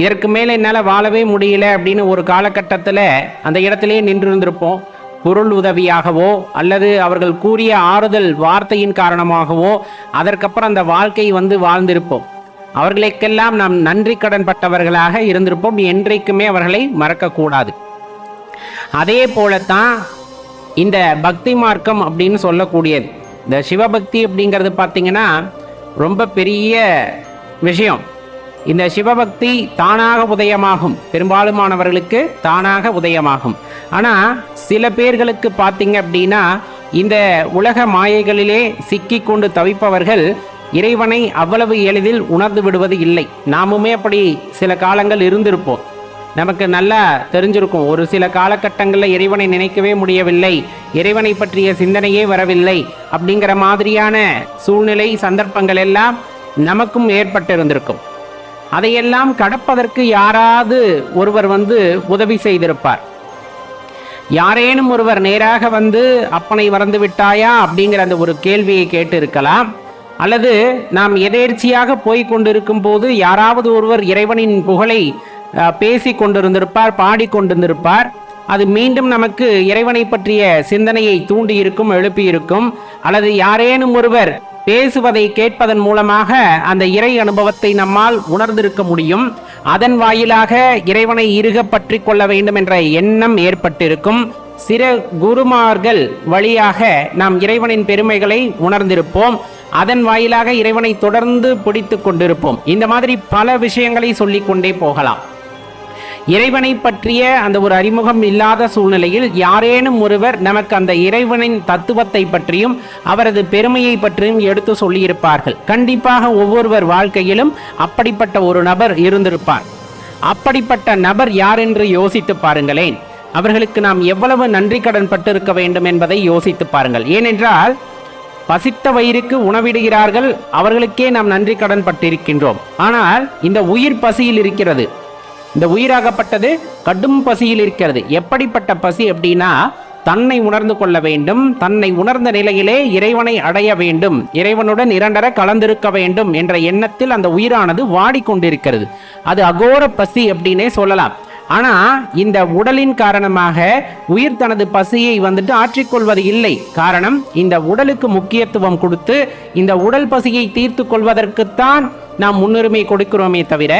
இதற்கு மேலே என்னால் வாழவே முடியல அப்படின்னு ஒரு காலகட்டத்தில் அந்த இடத்திலே நின்று இருந்திருப்போம் பொருள் உதவியாகவோ அல்லது அவர்கள் கூறிய ஆறுதல் வார்த்தையின் காரணமாகவோ அதற்கப்புறம் அந்த வாழ்க்கை வந்து வாழ்ந்திருப்போம். அவர்களுக்கெல்லாம் நாம் நன்றி கடன் பட்டவர்களாக இருந்திருப்போம். என்றைக்குமே அவர்களை மறக்கக்கூடாது. அதே போலத்தான் இந்த பக்தி மார்க்கம் அப்படின்னு சொல்லக்கூடியது. இந்த சிவபக்தி அப்படிங்கிறது பார்த்திங்கன்னா ரொம்ப பெரிய விஷயம். இந்த சிவபக்தி தானாக உதயமாகும். பெரும்பாலுமானவர்களுக்கு தானாக உதயமாகும். ஆனால் சில பேர்களுக்கு பார்த்தீங்க அப்படின்னா இந்த உலக மாயைகளிலே சிக்கி கொண்டு தவிப்பவர்கள் இறைவனை அவ்வளவு எளிதில் உணர்ந்து விடுவது இல்லை. நாமுமே அப்படி சில காலங்கள் இருந்திருப்போம். நமக்கு நல்லா தெரிஞ்சிருக்கும். ஒரு சில காலகட்டங்களில் இறைவனை நினைக்கவே முடியவில்லை. இறைவனை பற்றிய சிந்தனையே வரவில்லை. அப்படிங்கிற மாதிரியான சூழ்நிலை சந்தர்ப்பங்கள் எல்லாம் நமக்கும் ஏற்பட்டிருந்திருக்கும். அதையெல்லாம் கடப்பதற்கு யாராவது ஒருவர் வந்து உதவி செய்திருப்பார். யாரேனும் ஒருவர் நேராக வந்து அப்பனை வறந்து விட்டாயா? அப்படிங்கிற அந்த ஒரு கேள்வியை கேட்டு இருக்கலாம் அல்லது நாம் எதேர்ச்சியாக போய் கொண்டிருக்கும் போது யாராவது ஒருவர் இறைவனின் புகழை பேசி கொண்டிருந்திருப்பார் பாடிக்கொண்டிருந்திருப்பார் அது மீண்டும் நமக்கு இறைவனை பற்றிய சிந்தனையை தூண்டி இருக்கும் அல்லது யாரேனும் ஒருவர் பேசுவதை கேட்பதன் மூலமாக அந்த இறை அனுபவத்தை நம்மால் உணர்ந்திருக்க முடியும். அதன் வாயிலாக இறைவனை இறுக பற்றி கொள்ள வேண்டும் என்ற எண்ணம் ஏற்பட்டிருக்கும். சில குருமார்கள் வழியாக நாம் இறைவனின் பெருமைகளை உணர்ந்திருப்போம். அதன் வாயிலாக இறைவனை தொடர்ந்து பிடித்து கொண்டிருப்போம். இந்த மாதிரி பல விஷயங்களை சொல்லிக்கொண்டே போகலாம். இறைவனை பற்றிய அந்த ஒரு அறிமுகம் இல்லாத சூழ்நிலையில் யாரேனும் ஒருவர் நமக்கு அந்த இறைவனின் தத்துவத்தை பற்றியும் அவரது பெருமையை பற்றியும் எடுத்து சொல்லியிருப்பார்கள். கண்டிப்பாக ஒவ்வொருவர் வாழ்க்கையிலும் அப்படிப்பட்ட ஒரு நபர் இருந்திருப்பார். அப்படிப்பட்ட நபர் யார் என்று யோசித்து பாருங்களேன். அவர்களுக்கு நாம் எவ்வளவு நன்றி கடன் பட்டிருக்க வேண்டும் என்பதை யோசித்து பாருங்கள். ஏனென்றால் பசித்த வயிறுக்கு உணவிடுகிறார்கள் அவர்களுக்கே நாம் நன்றி கடன் பட்டிருக்கின்றோம். ஆனால் இந்த உயிர் பசியில் இருக்கிறது. இந்த உயிராகப்பட்டது கடும் பசியில் இருக்கிறது. எப்படிப்பட்ட பசி அப்படின்னா தன்னை உணர்ந்து கொள்ள வேண்டும் தன்னை உணர்ந்த நிலையிலே இறைவனை அடைய வேண்டும் இறைவனுடன் இரண்டர கலந்திருக்க வேண்டும் என்ற எண்ணத்தில் அந்த உயிரானது வாடிக்கொண்டிருக்கிறது. அது அகோர பசி அப்படின்னே சொல்லலாம். ஆனா இந்த உடலின் காரணமாக உயிர் தனது பசியை வந்துட்டு ஆற்றிக்கொள்வது இல்லை. காரணம் இந்த உடலுக்கு முக்கியத்துவம் கொடுத்து இந்த உடல் பசியை தீர்த்து கொள்வதற்குத்தான் நாம் முன்னுரிமை கொடுக்கிறோமே தவிர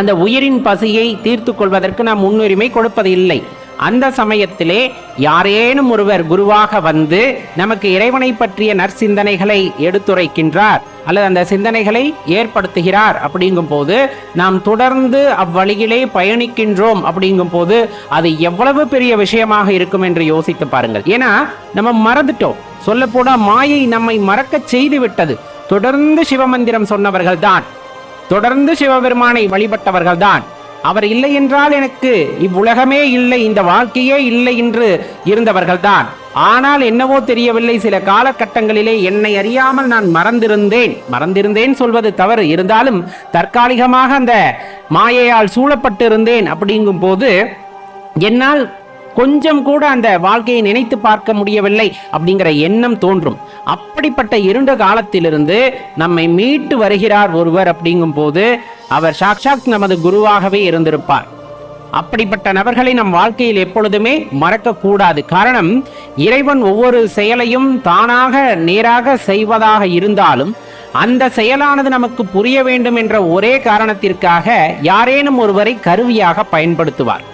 அந்த உயிரின் பசியை தீர்த்து கொள்வதற்கு நாம் முன்னுரிமை கொடுப்பது இல்லை. அந்த சமயத்திலே யாரேனும் ஒருவர் குருவாக வந்து நமக்கு இறைவனை பற்றிய நற்சிந்தனைகளை எடுத்துரைக்கின்றார் அல்லது அந்த சிந்தனைகளை ஏற்படுத்துகிறார் அப்படிங்கும் போது நாம் தொடர்ந்து அவ்வழியிலே பயணிக்கின்றோம் அப்படிங்கும் போது அது எவ்வளவு பெரிய விஷயமாக இருக்கும் என்று யோசித்து பாருங்கள். ஏன்னா நம்ம மறந்துட்டோம். சொல்லப்போனா மாயை நம்மை மறக்க செய்து விட்டது தொடர்ந்து சிவமந்திரம் சொன்னவர்கள் தான் தொடர்ந்து சிவபெருமானை வழிபட்டவர்கள் தான் அவர் இல்லை என்றால் எனக்கு இவ்வுலகமே இல்லை இந்த வாழ்க்கையே இல்லை என்று இருந்தவர்கள் தான் ஆனால் என்னவோ தெரியவில்லை சில காலகட்டங்களிலே என்னை அறியாமல் நான் மறந்திருந்தேன். மறந்திருந்தேன் சொல்வது தவறு. இருந்தாலும் தற்காலிகமாக அந்த மாயையால் சூழப்பட்டிருந்தேன் அப்படிங்கும் போது என்னால் கொஞ்சம் கூட அந்த வாழ்க்கையை நினைத்து பார்க்க முடியவில்லை அப்படிங்கிற எண்ணம் தோன்றும். அப்படிப்பட்ட இருண்ட காலத்திலிருந்து நம்மை மீட்டு வருகிறார் ஒருவர் அப்படிங்கும் போது அவர் சாக்ஷாத் நமது குருவாகவே இருந்திருப்பார். அப்படிப்பட்ட நபர்களை நம் வாழ்க்கையில் எப்பொழுதுமே மறக்கக்கூடாது. காரணம் இறைவன் ஒவ்வொரு செயலையும் தானாக நேராக செய்வதாக இருந்தாலும் அந்த செயலானது நமக்கு புரிய வேண்டும் என்ற ஒரே காரணத்திற்காக யாரேனும் ஒருவரை கருவியாக பயன்படுத்துவார்.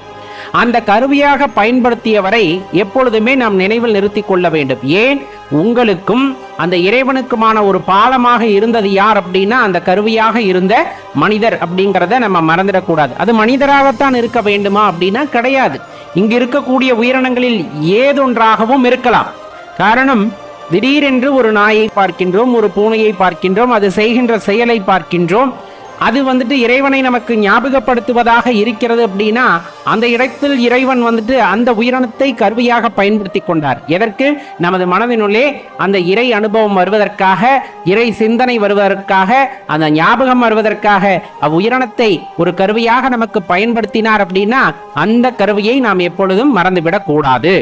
அந்த கருவியாக பயன்படுத்தியவரை எப்பொழுதுமே நாம் நினைவில் நிறுத்திக் கொள்ள வேண்டும். ஏன்? உங்களுக்கும் அந்த இறைவனுக்குமான ஒரு பாலமாக இருந்தது யார் அப்படின்னா அந்த கருவியாக இருந்த மனிதர் அப்படிங்கிறத நம்ம மறந்துடக்கூடாது. அது மனிதராகத்தான் இருக்க வேண்டுமா அப்படின்னா கிடையாது. இங்கு இருக்கக்கூடிய உயிரினங்களில் ஏதொன்றாகவும் இருக்கலாம். காரணம் திடீரென்று ஒரு நாயை பார்க்கின்றோம் ஒரு பூனையை பார்க்கின்றோம் அது செய்கின்ற செயலை பார்க்கின்றோம். அது வந்துட்டு இறைவனை நமக்கு ஞாபகப்படுத்துவதாக இருக்கிறது அப்படின்னா அந்த இடத்தில் இறைவன் வந்துட்டு அந்த உயிரினத்தை கருவியாக பயன்படுத்தி கொண்டார். எதற்கு? நமது மனதினுள்ளே அந்த இறை அனுபவம் வருவதற்காக இறை சிந்தனை வருவதற்காக அந்த ஞாபகம் வருவதற்காக அவ்வுயிரினத்தை ஒரு கருவியாக நமக்கு பயன்படுத்தினார் அப்படின்னா அந்த கருவியை நாம் எப்பொழுதும் மறந்துவிடக் கூடாது.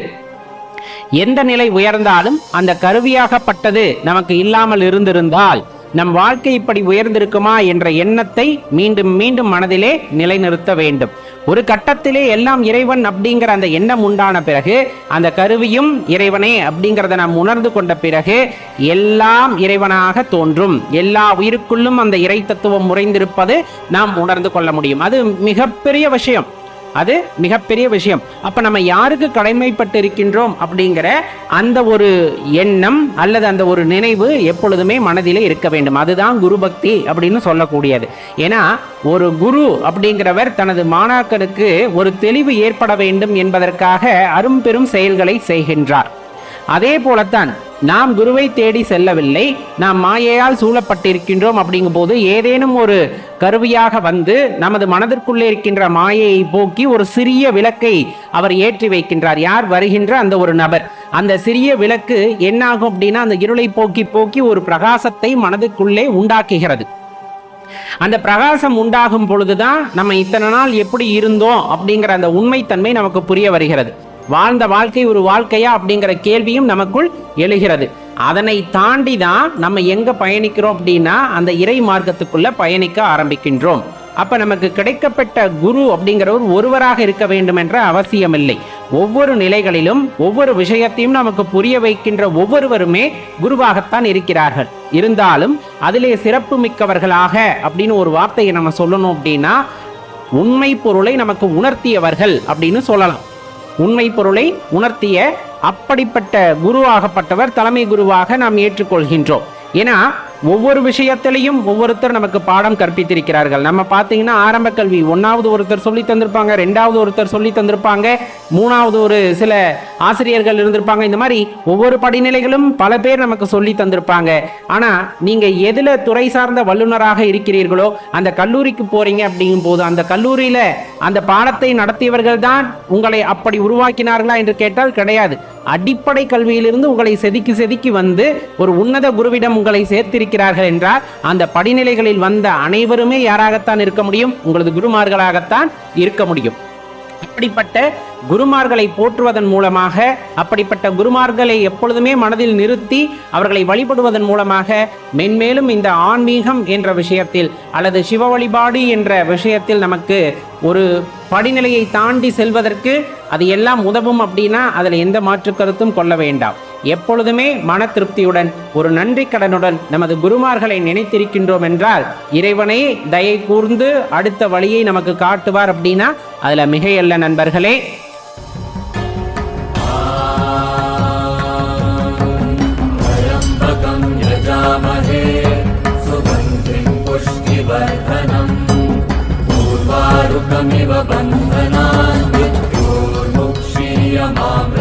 எந்த நிலை உயர்ந்தாலும் அந்த கருவியாகப்பட்டது நமக்கு இல்லாமல் இருந்திருந்தால் நம் வாழ்க்கை இப்படி உயர்ந்திருக்குமா என்ற எண்ணத்தை மீண்டும் மீண்டும் மனதிலே நிலைநிறுத்த வேண்டும். ஒரு கட்டத்திலே எல்லாம் இறைவன் அப்படிங்கிற அந்த எண்ணம் உண்டான பிறகு அந்த கருவியும் இறைவனே அப்படிங்கிறத நாம் உணர்ந்து கொண்ட பிறகு எல்லாம் இறைவனாக தோன்றும். எல்லா உயிருக்குள்ளும் அந்த இறை தத்துவம் முறைந்திருப்பது நாம் உணர்ந்து கொள்ள முடியும். அது மிகப்பெரிய விஷயம். அது மிகப்பெரிய விஷயம். அப்போ நம்ம யாருக்கு கடமைப்பட்டு இருக்கின்றோம் அப்படிங்கிற அந்த ஒரு எண்ணம் அல்லது அந்த ஒரு நினைவு எப்பொழுதுமே மனதிலே இருக்க வேண்டும். அதுதான் குரு பக்தி அப்படின்னு சொல்லக்கூடியது. ஏன்னா ஒரு குரு அப்படிங்கிறவர் தனது மாணாக்கருக்கு ஒரு தெளிவு ஏற்பட வேண்டும் என்பதற்காக அரும்பெரும் செயல்களை செய்கின்றார். அதே போலத்தான் நாம் குருவை தேடி செல்லவில்லை நாம் மாயையால் சூழப்பட்டிருக்கின்றோம் அப்படிங்கும் போது ஏதேனும் ஒரு கருவியாக வந்து நமது மனதிற்குள்ளே இருக்கின்ற மாயையை போக்கி ஒரு சிறிய விளக்கை அவர் ஏற்றி வைக்கின்றார். யார் வருகின்ற அந்த ஒரு நபர்? அந்த சிறிய விளக்கு என்னாகும் அப்படின்னா அந்த இருளை போக்கி போக்கி ஒரு பிரகாசத்தை மனதுக்குள்ளே உண்டாக்குகிறது. அந்த பிரகாசம் உண்டாகும் பொழுதுதான் நம்ம இத்தனை நாள் எப்படி இருந்தோம் அப்படிங்கிற அந்த உண்மைத்தன்மை நமக்கு புரிய வருகிறது. வாழ்ந்த வாழ்க்கை ஒரு வாழ்க்கையா அப்படிங்கிற கேள்வியும் நமக்குள் எழுகிறது. அதனை தாண்டி தான் நம்ம எங்க பயணிக்கிறோம் அப்படின்னா அந்த இறை மார்க்கத்துக்குள்ள பயணிக்க ஆரம்பிக்கின்றோம். அப்ப நமக்கு கிடைக்கப்பட்ட குரு அப்படிங்கிறவர் ஒருவராக இருக்க வேண்டும் என்ற அவசியமில்லை. ஒவ்வொரு நிலைகளிலும் ஒவ்வொரு விஷயத்தையும் நமக்கு புரிய வைக்கின்ற ஒவ்வொருவருமே குருவாகத்தான் இருக்கிறார்கள். இருந்தாலும் அதிலே சிறப்பு மிக்கவர்களாக அப்படின்னு ஒரு வார்த்தையை நம்ம சொல்லணும் அப்படின்னா உண்மை பொருளை நமக்கு உணர்த்தியவர்கள் அப்படின்னு சொல்லலாம். உண்மை பொருளை உணர்த்திய அப்படிப்பட்ட குருவாகப்பட்டவர் தலைமை குருவாக நாம் ஏற்றுக்கொள்கின்றோம். ஏன்னா ஒவ்வொரு விஷயத்திலையும் ஒவ்வொருத்தர் நமக்கு பாடம் கற்பித்திருக்கிறார்கள். நம்ம பார்த்தீங்கன்னா ஆரம்ப கல்வி ஒன்றாவது ஒருத்தர் சொல்லி தந்திருப்பாங்க ரெண்டாவது ஒருத்தர் சொல்லி தந்திருப்பாங்க மூணாவது ஒரு சில ஆசிரியர்கள் இருந்திருப்பாங்க. இந்த மாதிரி ஒவ்வொரு படிநிலைகளும் பல பேர் நமக்கு சொல்லி தந்திருப்பாங்க. ஆனால் நீங்கள் எதில் துறை சார்ந்த வல்லுநராக இருக்கிறீர்களோ அந்த கல்லூரிக்கு போகிறீங்க அப்படிங்கும் போது அந்த கல்லூரியில் அந்த பாடத்தை நடத்தியவர்கள் தான் உங்களை அப்படி உருவாக்கினார்களா என்று கேட்டால் கிடையாது. அடிப்படை கல்வியிலிருந்து உங்களை செதுக்கி செதுக்கி வந்து ஒரு உன்னத குருவிடம் உங்களை இருக்கிறார்கள் என்றால் அந்த படிநிலைகளில் வந்த அனைவருமே யாராகத்தான் இருக்க முடியும்? உங்களது குருமார்களாகத்தான் இருக்க முடியும். அப்படிப்பட்ட குருமார்களை போற்றுவதன் மூலமாக அப்படிப்பட்ட குருமார்களை எப்பொழுதுமே மனதில் நிறுத்தி அவர்களை வழிபடுவதன் மூலமாக மென்மேலும் இந்த ஆன்மீகம் என்ற விஷயத்தில் அல்லது சிவ வழிபாடு என்ற விஷயத்தில் நமக்கு ஒரு படிநிலையை தாண்டி செல்வதற்கு அது எல்லாம் உதவும் அப்படின்னா அதில் எந்த மாற்று கருத்தும் கொள்ள வேண்டாம். எப்பொழுதுமே மன திருப்தியுடன் ஒரு நன்றி கடனுடன் நமது குருமார்களை நினைத்திருக்கின்றோம் என்றால் இறைவனே தயை கூர்ந்து அடுத்த வழியை நமக்கு காட்டுவார் அப்படின்னா அதுல மிகையல்ல நண்பர்களே त्र्यम्बकं यजामहे सुगन्धिं पुष्टिवर्धनम् पूर्वारुकमिव बन्धनान् मृत्योर्मुक्षीयमामृतात्